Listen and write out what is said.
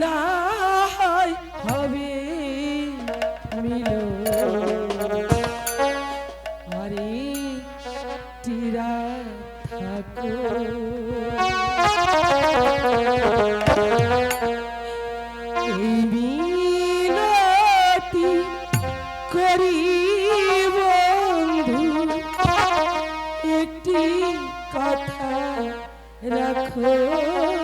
না একটি কথা রাখো।